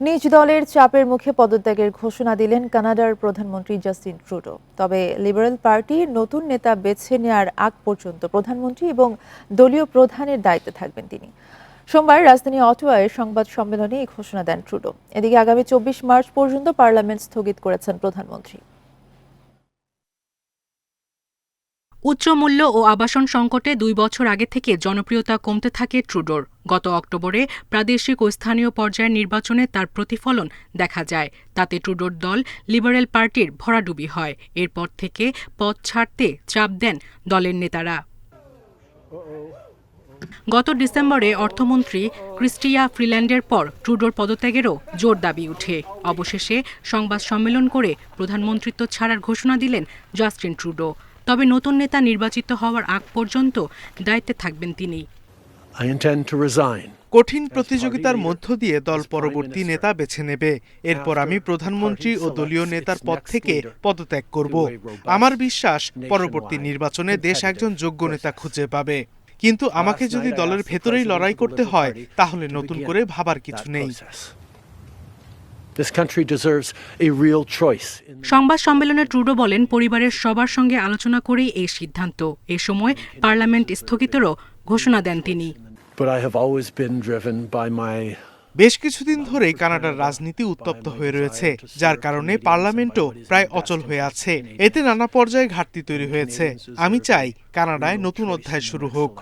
নিজ দলের চাপের মুখে পদত্যাগের ঘোষণা দিলেন কানাডার প্রধানমন্ত্রী জাস্টিন ট্রুডো। তবে লিবারেল পার্টি নতুন নেতা বেছে নেয়ার আগ পর্যন্ত প্রধানমন্ত্রী এবং দলীয় প্রধানের দায়িত্বে থাকবেন তিনি। সোমবার রাজধানী অটোয়ায় সংবাদ সম্মেলনে এই ঘোষণা দেন ট্রুডো। এদিকে আগামী চব্বিশ মার্চ পর্যন্ত পার্লামেন্ট স্থগিত করেছেন প্রধানমন্ত্রী। উচ্চ মূল্য ও আবাসন সংকটে দুই বছর আগে থেকে জনপ্রিয়তা কমতে থাকে ট্রুডোর। গত অক্টোবরে প্রাদেশিক ও স্থানীয় পর্যায়ের নির্বাচনে তার প্রতিফলন দেখা যায়। তাতে ট্রুডোর দল লিবারেল পার্টির ভরাডুবি হয়। এরপর থেকে পদ ছাড়তে চাপ দেন দলের নেতারা। গত ডিসেম্বরে অর্থমন্ত্রী ক্রিস্টিয়া ফ্রিল্যান্ডের পর ট্রুডোর পদত্যাগেরও জোর দাবি উঠে। অবশেষে সংবাদ সম্মেলন করে প্রধানমন্ত্রিত্ব ছাড়ার ঘোষণা দিলেন জাস্টিন ট্রুডো। তবে নতুন নেতা নির্বাচিত হওয়ার আগ পর্যন্ত দায়িত্বে থাকবেন তিনি। I intend to resign. কঠিন প্রতিযোগিতার মধ্য দিয়ে দল পরবর্তী নেতা বেছে নেবে। এরপর আমি প্রধানমন্ত্রী ও দলীয় নেতার পদ থেকে পদত্যাগ করব। আমার বিশ্বাস পরবর্তী নির্বাচনে দেশ একজন যোগ্য নেতা খুঁজে পাবে। কিন্তু আমাকে যদি দলের ভেতরেই লড়াই করতে হয় তাহলে নতুন করে ভাবার কিছু নেই। সংবাদ সম্মেলনে ট্রুডো বলেন পরিবারের সবার সঙ্গে আলোচনা করেই এই সিদ্ধান্ত। এ সময় পার্লামেন্ট স্থগিতেরও ঘোষণা দেন তিনি। But I have always been driven by my বেশ কিছুদিন ধরে কানাডার রাজনীতি উত্তপ্ত হয়ে রয়েছে যার কারণে পার্লামেন্টও প্রায় অচল হয়ে আছে। এতে নানা পর্যায়ে ঘাটতি তৈরি হয়েছে। আমি চাই কানাডায় নতুন অধ্যায় শুরু হোক।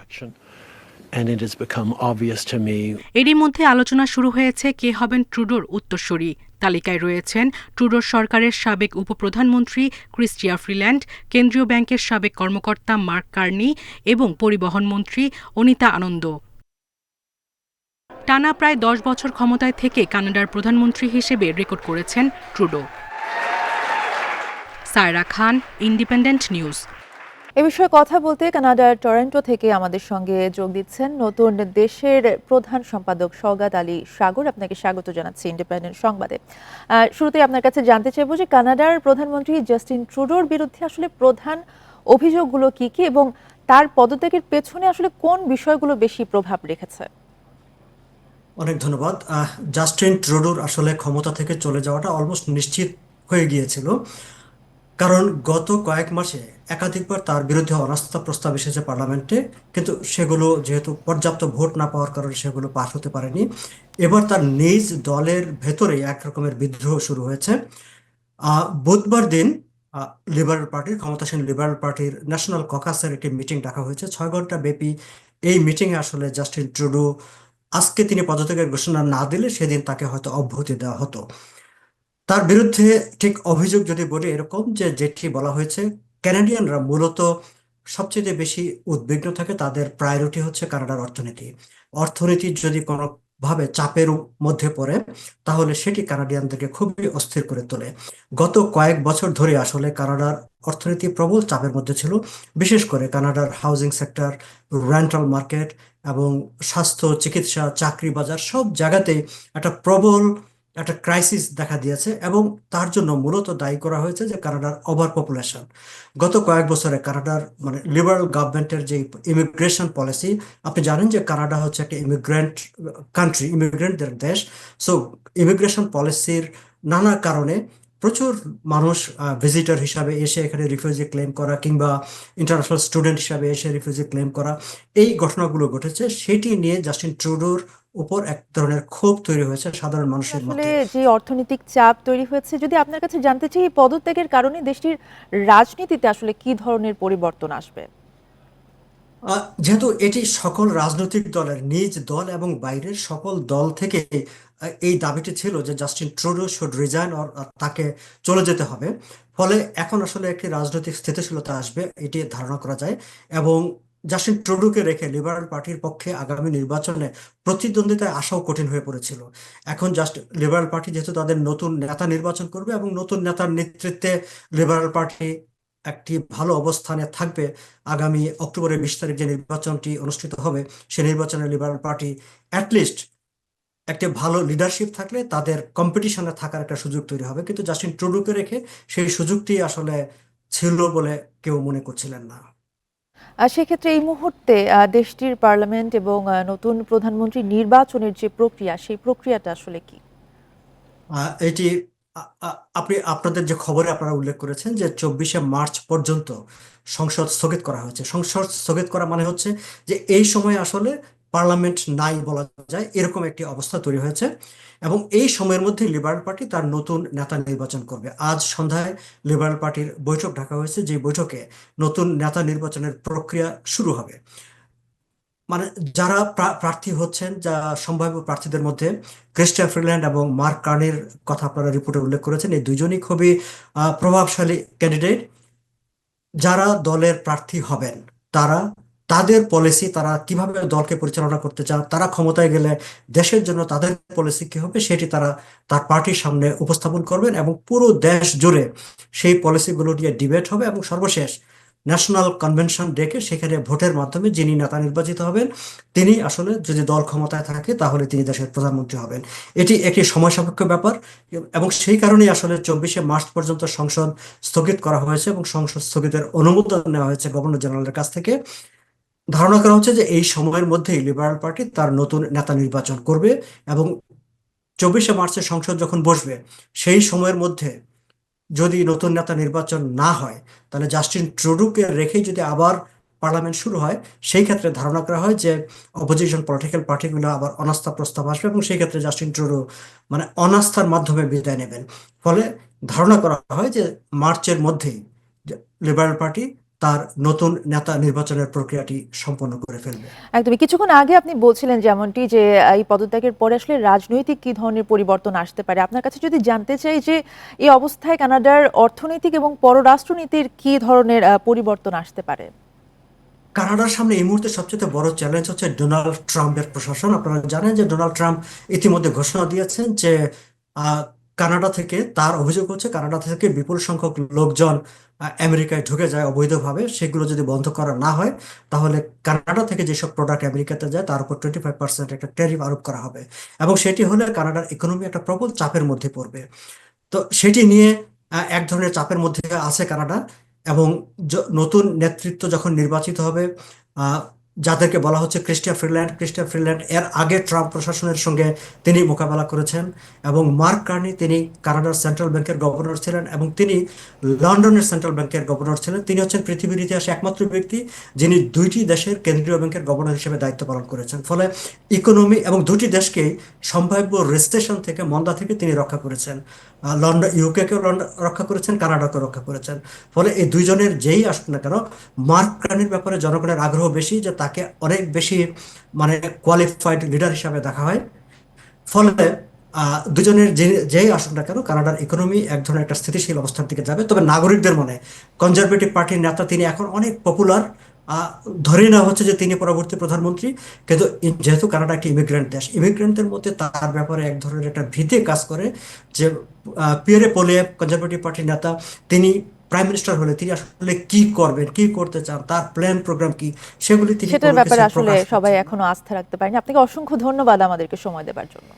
এরই মধ্যে আলোচনা শুরু হয়েছে কে হবেন ট্রুডোর উত্তরসূরি। তালিকায় রয়েছেন ট্রুডোর সরকারের সাবেক উপপ্রধানমন্ত্রী ক্রিস্টিয়া ফ্রিল্যান্ড, কেন্দ্রীয় ব্যাংকের সাবেক কর্মকর্তা মার্ক কার্নি এবং পরিবহন মন্ত্রী অনিতা আনন্দ। টানা প্রায় দশ বছর ক্ষমতায় থেকে কানাডার প্রধানমন্ত্রী হিসেবে রেকর্ড করেছেন Trudeau. Saira Khan, Independent News. এ বিষয়ে কথা বলতে কানাডার টরেন্টো থেকে আমাদের সঙ্গে যোগ দিচ্ছেন নতুন দেশের প্রধান সম্পাদক সৌগাত আলী সাগর। আপনাকে স্বাগত জানাচ্ছি ইন্ডিপেন্ডেন্ট সংবাদে। শুরুতে আপনার কাছে জানতে চাইব যে কানাডার প্রধানমন্ত্রী জাস্টিন ট্রুডোর বিরুদ্ধে আসলে প্রধান অভিযোগগুলো কি কি এবং তার পদত্যাগের পেছনে আসলে কোন বিষয়গুলো বেশি প্রভাব রেখেছে? অনেক ধন্যবাদ। জাস্টিন ট্রুডোর আসলে ক্ষমতা থেকে চলে যাওয়াটা অলমোস্ট নিশ্চিত হয়ে গিয়েছিল। কারণ গত কয়েক মাসে একাধিকবার তার বিরুদ্ধে অনাস্থা প্রস্তাব এসেছে পার্লামেন্টে, কিন্তু সেগুলো যেহেতু পর্যাপ্ত ভোট না পাওয়ার কারণে সেগুলো পাশ হতে পারেনি। এবার তার নিজ দলের ভেতরে এক রকমের বিদ্রোহ শুরু হয়েছে। বুধবার দিন লিবারেল পার্টির ক্ষমতাসীন লিবারেল পার্টির ন্যাশনাল ককাসের একটি মিটিং ডাকা হয়েছে। ছয় ঘণ্টা ব্যাপী এই মিটিংয়ে আসলে জাস্টিন ট্রুডো আজকে তিনি পদত্যাগের ঘোষণা না দিলে সেদিন তাকে হয়তো অব্যাহতি দেওয়া হতো। তার বিরুদ্ধে ঠিক অভিযোগ যদি বলি এরকম যে যেটি বলা হয়েছে ক্যানাডিয়ানরা মূলত সবচেয়ে বেশি উদ্বিগ্ন থাকে, তাদের প্রায়োরিটি হচ্ছে কানাডার অর্থনীতি। অর্থনীতি যদি কোনোভাবে চাপের মধ্যে পড়ে, তাহলে সেটি কানাডিয়ানদেরকে খুবই অস্থির করে তোলে। গত কয়েক বছর ধরে আসলে কানাডার অর্থনীতি প্রবল চাপের মধ্যে ছিল, বিশেষ করে কানাডার হাউজিং সেক্টর রেন্টাল মার্কেট এবং স্বাস্থ্য, চিকিৎসা, চাকরি বাজার সব জায়গাতেই একটা প্রবল একটা ক্রাইসিস দেখা দিয়েছে এবং তার জন্য মূলত দায়ী করা হয়েছে যে কানাডার ওভার পপুলেশন গত কয়েক বছরে কানাডার মানে লিবারাল গভর্নমেন্টের যে ইমিগ্রেশন পলিসি আপনি জানেন যে কানাডা হচ্ছে একটা ইমিগ্রেন্ট কান্ট্রি ইমিগ্রেন্টদের দেশ। সো ইমিগ্রেশন পলিসির নানা কারণে প্রচুর মানুষ ভিজিটর হিসাবে এসে এখানে রিফিউজি ক্লেম করা কিংবা ইন্টারন্যাশনাল স্টুডেন্ট হিসাবে এসে রিফিউজি ক্লেম করা। এই ঘটনাগুলো ঘটেছে। সেটি নিয়ে জাস্টিন ট্রুডোর উপর এক ধরনের ক্ষোভ তৈরি হয়েছে সাধারণ মানুষের মধ্যে। যে অর্থনৈতিক চাপ তৈরি হয়েছে যদি আপনার কাছে জানতে চাই এই পদত্যাগের কারণে দেশটির রাজনীতিতে আসলে কি ধরনের পরিবর্তন আসবে? যেহেতু এটি সকল রাজনৈতিক দলের নিজ দল এবং বাইরের সকল দল থেকে এই দাবিটি ছিল যে Justin Trudeau should resign or তাকে চলে যেতে হবে। ফলে এখন আসলে একটি রাজনৈতিক স্থিতিশীলতা আসবে এটি ধারণা করা যায়। এবং জাস্টিন ট্রুডুকে রেখে লিবারাল পার্টির পক্ষে আগামী নির্বাচনে প্রতিদ্বন্দ্বিতায় আসাও কঠিন হয়ে পড়েছিল। এখন জাস্ট লিবারেল পার্টি যেহেতু তাদের নতুন নেতা নির্বাচন করবে এবং নতুন নেতার নেতৃত্বে লিবারেল পার্টি একটি ভালো অবস্থানে থাকবে আগামী অক্টোবরের বিশ তারিখ যে নির্বাচনটি অনুষ্ঠিত হবে সেই নির্বাচনে লিবারেল পার্টি অ্যাটলিস্ট একটি ভালো লিডারশিপ থাকলে তাদের কম্পিটিশনে থাকার একটা সুযোগ তৈরি হবে। কিন্তু জাস্টিন ট্রুডুকে রেখে সেই সুযোগটি আসলে ছিল বলে কেউ মনে করছিলেন না। সেক্ষেত্রে এই মুহূর্তে দেশটির পার্লামেন্ট এবং নতুন প্রধানমন্ত্রী নির্বাচনের যে প্রক্রিয়া, সেই প্রক্রিয়াটা আসলে কি? এটি আপনি, আপনাদের যে খবরে আপনারা উল্লেখ করেছেন যে চব্বিশে মার্চ পর্যন্ত সংসদ স্থগিত করা হয়েছে। সংসদ স্থগিত করা মানে হচ্ছে যে এই সময় আসলে পার্লামেন্ট নাই বলা যায়, এরকম একটি অবস্থা তৈরি হয়েছে এবং এই সময়ের মধ্যে লিবারেল পার্টি তার নতুন নেতা নির্বাচন করবে। আজ সন্ধ্যায় লিবারেল পার্টির বৈঠক ডাকা হয়েছে যে বৈঠকে নতুন নেতা নির্বাচনের প্রক্রিয়া শুরু হবে। মানে যারা প্রার্থী হচ্ছেন, যা সম্ভাব্য প্রার্থীদের মধ্যে ক্রিস্টিয়ান ফ্রিল্যান্ড এবং মার্ক কার্নির কথা আপনারা রিপোর্টে উল্লেখ করেছেন, এই দুজনই খুবই প্রভাবশালী ক্যান্ডিডেট যারা দলের প্রার্থী হবেন, তারা তাদের পলিসি তারা কীভাবে দলকে পরিচালনা করতে চান তারা ক্ষমতায় গেলে দেশের জন্য তাদের পলিসি কি হবে সেটি তারা তার পার্টির সামনে উপস্থাপন করবেন এবং পুরো দেশ জুড়ে সেই পলিসিগুলো নিয়ে ডিবেট হবে এবং সর্বশেষ ন্যাশনাল কনভেনশন ডেকে সেখানে ভোটের মাধ্যমে যিনি নেতা নির্বাচিত হবেন, তিনি আসলে যদি দল ক্ষমতায় থাকে তাহলে তিনি দেশের প্রধানমন্ত্রী হবেন। এটি একটি সময় সাপেক্ষ ব্যাপার এবং সেই কারণেই আসলে চব্বিশে মার্চ পর্যন্ত সংসদ স্থগিত করা হয়েছে এবং সংসদ স্থগিতের অনুমোদন নেওয়া হয়েছে গভর্নর জেনারেলের কাছ থেকে। ধারণা করা হচ্ছে যে এই সময়ের মধ্যেই লিবারেল পার্টি তার নতুন নেতা নির্বাচন করবে এবং চব্বিশে মার্চে সংসদ যখন বসবে, সেই সময়ের মধ্যে যদি নতুন নেতা নির্বাচন না হয়, তাহলে জাস্টিন ট্রুডুকে রেখেই যদি আবার পার্লামেন্ট শুরু হয়, সেই ক্ষেত্রে ধারণা করা হয় যে অপোজিশন পলিটিক্যাল পার্টিগুলো আবার অনাস্থা প্রস্তাব আসবে এবং সেই ক্ষেত্রে জাস্টিন ট্রুডো মানে অনাস্থার মাধ্যমে বিদায় নেবেন। ফলে ধারণা করা হয় যে মার্চের মধ্যেই লিবারেল পার্টি তার নতুন নেতা নির্বাচনের প্রক্রিয়াটি সম্পন্ন করে ফেলবে। একদমই। কিছুক্ষণ আগে আপনি বলছিলেন যেমনটি যে এই পদত্যাগের পরে আসলে রাজনৈতিক কি ধরনের পরিবর্তন আসতে পারে? আপনার কাছে যদি জানতে চাই যে এই অবস্থায় কানাডার অর্থনৈতিক এবং পররাষ্ট্রনীতির কি ধরনের পরিবর্তন আসতে পারে? কানাডার সামনে এই মুহূর্তে সবচেয়ে বড় চ্যালেঞ্জ হচ্ছে ডোনাল্ড ট্রাম্পের প্রশাসন। আপনারা জানেন যে ডোনাল্ড ট্রাম্প ইতিমধ্যে ঘোষণা দিয়েছেন যে আহ, কানাডা থেকে, তার অভিযোগ হচ্ছে কানাডা থেকে বিপুল সংখ্যক লোকজন আমেরিকায় ঢুকে যায় অবৈধভাবে। সেগুলো যদি বন্ধ করা না হয়, তাহলে কানাডা থেকে যেসব প্রোডাক্ট আমেরিকাতে যায়, তার উপর টোয়েন্টি ফাইভ পার্সেন্ট একটা ট্যারিফ আরোপ করা হবে। এবং সেটি হলে কানাডার ইকোনমি একটা প্রবল চাপের মধ্যে পড়বে। তো সেটি নিয়ে এক ধরনের চাপের মধ্যে আছে কানাডা। এবং নতুন নেতৃত্ব যখন নির্বাচিত হবে যাদেরকে বলা হচ্ছে ক্রিস্টিয়া ফ্রিল্যান্ড। ক্রিস্টিয়া ফ্রিল্যান্ড এর আগে ট্রাম্প প্রশাসনের সঙ্গে তিনি মোকাবেলা করেছেন এবং মার্ক কার্নি তিনি কানাডার সেন্ট্রাল ব্যাংকের গভর্নর ছিলেন এবং তিনি লন্ডনের সেন্ট্রাল ব্যাংকের গভর্নর ছিলেন। তিনি হচ্ছেন পৃথিবীর ইতিহাসে একমাত্র ব্যক্তি যিনি দুইটি দেশের কেন্দ্রীয় ব্যাংকের গভর্নর হিসেবে দায়িত্ব পালন করেছেন। ফলে ইকোনমি এবং দুটি দেশকেই সম্ভাব্য রেস্টেশন থেকে মন্দা থেকে তিনি রক্ষা করেছেন। লন্ডন ইউকেকেও রক্ষা করেছেন, কানাডাকেও রক্ষা করেছেন। ফলে এই দুইজনের যেই আসুক না কেন, মার্ক কার্নির ব্যাপারে জনগণের আগ্রহ বেশি যে তাকে অনেক বেশি মানে কোয়ালিফাইড লিডার হিসাবে দেখা হয়। ফলে দুজনের যে, যেই আসুক না কেন, কানাডার ইকোনমি এক ধরনের একটা স্থিতিশীল অবস্থার দিকে যাবে। তবে নাগরিকদের মনে কনজারভেটিভ পার্টির নেতা তিনি এখন অনেক পপুলার ধরে নেওয়া হচ্ছে যে তিনি পরবর্তী প্রধানমন্ত্রী। কিন্তু যেহেতু কানাডা একটি ইমিগ্রেন্ট দেশ ইমিগ্রেন্টদের মধ্যে তার ব্যাপারে এক ধরনের একটা ভীতি কাজ করে যে পিয়ারে পোলিয়েভ কনজারভেটিভ পার্টির নেতা, তিনি প্রাইম মিনিস্টার হলে তিনি আসলে কি করবেন কি করতে চান তার প্ল্যান প্রোগ্রাম কি সেগুলি তিনি সেটার ব্যাপারে আসলে সবাই এখনও আস্থা রাখতে পারেনি। আপনাকে অসংখ্য ধন্যবাদ আমাদেরকে সময় দেওয়ার জন্য।